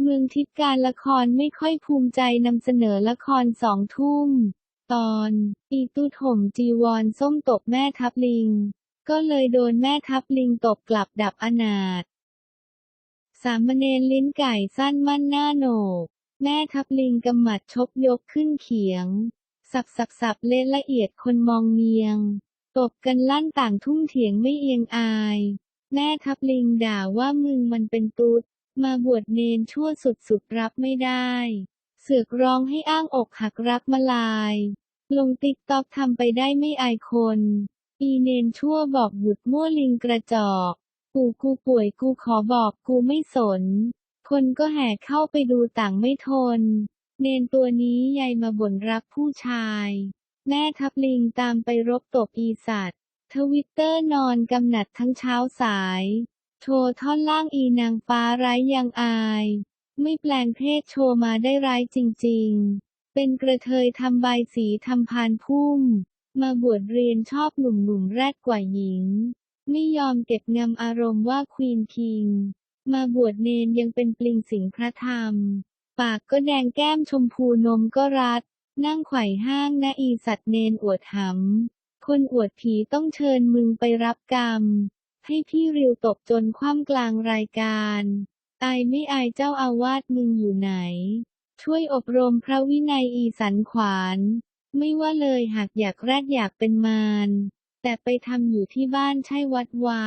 เมืองทิพย์การละครไม่ค่อยภูมิใจนำเสนอละครสองทุ่ม ตอน อีตุถมจีวรส้มตบแม่ทับลิง ก็เลยโดนแม่ทับลิงตบกลับดับอนาถสามเณรลิ้นไก่สั้นมั่นหน้าโหนก แม่ทับลิงกำหมัดชกยกขึ้นเขียง สับสับสับเละละเอียดคนมองเมียง ตบกันลั่นต่างทุ่งเถียงไม่เอียงอาย แม่ทับลิงด่าว่ามึงมันเป็นตุ๊ด มาบวชเนนชั่วสุดๆรับไม่ได้ เสือกร้องให้อ้างอกหักรักมาลาย ลงติ๊กต็อกทำไปได้ไม่อายคน อีเนนชั่วบอกหยุดมั่วลิงกระจอกกูกูป่วยกูขอบอกกูไม่สน คนก็แห่เข้าไปดูต่างไม่ทน เนนตัวนี้ยายมาบ่นรักผู้ชาย แม่ทับลิงตามไปรบตบอีสัตว์ ทวิตเตอร์นอนกำหนัดทั้งเช้าสาย โชว์ท่อนล่างอีนางฟ้าไร้ยังอาย ไม่แปลงเพศโชว์มาได้ร้ายจริงๆ เป็นกระเทยทำใบสีทำพานพุ่ม มาบวชเรียนชอบหนุ่มๆแรดกว่าหญิง ไม่ยอมเก็บงำอารมณ์ว่าควีนคิง มาบวชเนนยังเป็นปลิงสิงพระธรรม ปากก็แดงแก้มชมพูนมก็รัด นั่งไขว่ห้างนะอีสัตว์เนนอวดหำคนอวดผีต้องเชิญมึงไปรับกรรม ให้พี่ริวตบจนคว่ำกลางรายการอายไม่อายเจ้าอาวาสมึงอยู่ไหน ช่วยอบรมพระวินัยอีสันขวาน ไม่ว่าเลยหากอยากแรดอยากเป็นมารแต่ไปทำอยู่ที่บ้านใช่วัดวา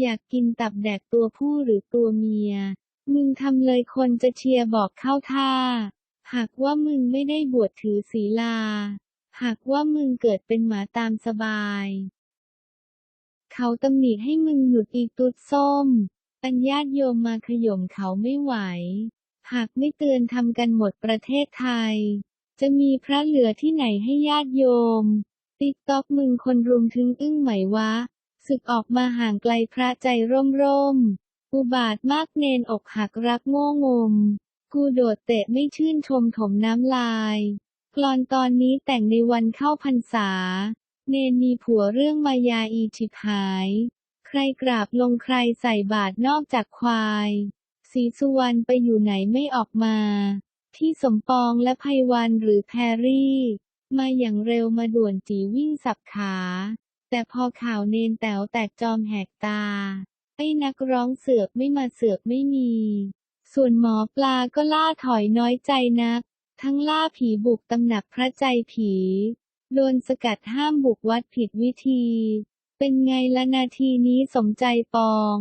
อยากกินตับแดกตัวผู้หรือตัวเมีย มึงทำเลยคนจะเชียร์บอกเข้าท่า หากว่ามึงไม่ได้บวชถือศีลา หากว่ามึงเกิดเป็นหมาตามสบาย เขาตำหนิให้มึงหยุดอีตุดส้มอัญญาตโยมมาขย่มเขาไม่ไหว หากไม่เตือนทำกันหมดประเทศไทย จะมีพระเหลือที่ไหนให้ญาติโยม ติ๊กต็อกมึงคนรุมถึงอึ้งไหมวะ ศึกออกมาห่างไกลพระใจร่มร่ม อุบาทมากเนนอกหักรักโง่งม กูโดดเตะไม่ชื่นชมถมน้ำลายกลอนตอนนี้แต่งในวันเข้าพรรษา เนนมีผัวเรื่องมายาอีฉิบหาย ใครกราบลงใครใส่บาตรนอกจากควายสีสุวรรณไปอยู่ไหนไม่ออกมา ที่สมปองและไพวันหรือแพรรี่ มาอย่างเร็วมาด่วนจีวิ่งสับขา แต่พอข่าวเนนแต๋วแตกจอมแหกตา ไอ้นักร้องเสือกไม่มาเสือกไม่มี ส่วนหมอปลาก็ล่าถอยน้อยใจนัก ทั้งล่าผีบุกตำหนักพระใจผี โดนสกัดห้ามบุกวัดผิดวิธี เป็นไงละนาทีนี้สมใจปอง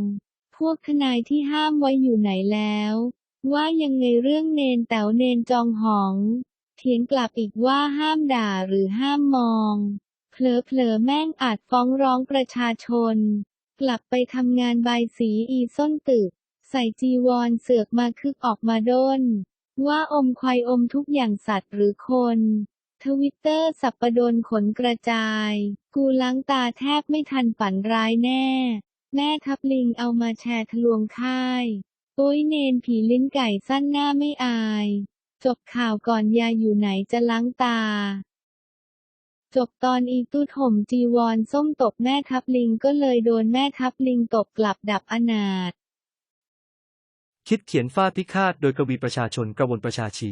พวกทนายที่ห้ามไว้อยู่ไหนแล้ว ว่ายังไงเรื่องเนนแต๋วเนนจองหอง เถียงกลับอีกว่าห้ามด่าหรือห้ามมอง เผลอๆแม่งอาจฟ้องร้องประชาชน กลับไปทำงานใบสีอีส้นตึก ใส่จีวรเสือกมาคึกออกมาด้น ว่าอมควายอมทุกอย่างสัตว์หรือคน ทวิตเตอร์สับปดนขนกระจาย กูล้างตาแทบไม่ทันฝันร้ายแน่ แม่ทับลิงเอามาแชร์ทะลวงค่าย โอ้ยเนนผีลิ้นไก่สั้นหน้าไม่อาย จบข่าวก่อนยาอยู่ไหนจะล้างตา จบตอนอีตู้ถมจีวรส้มตบแม่ทับลิงก็เลยโดนแม่ทับลิงตบกลับดับอนาถคิดเขียนฟาดพิฆาตโดยกวีประชาชนกระวนประชาชี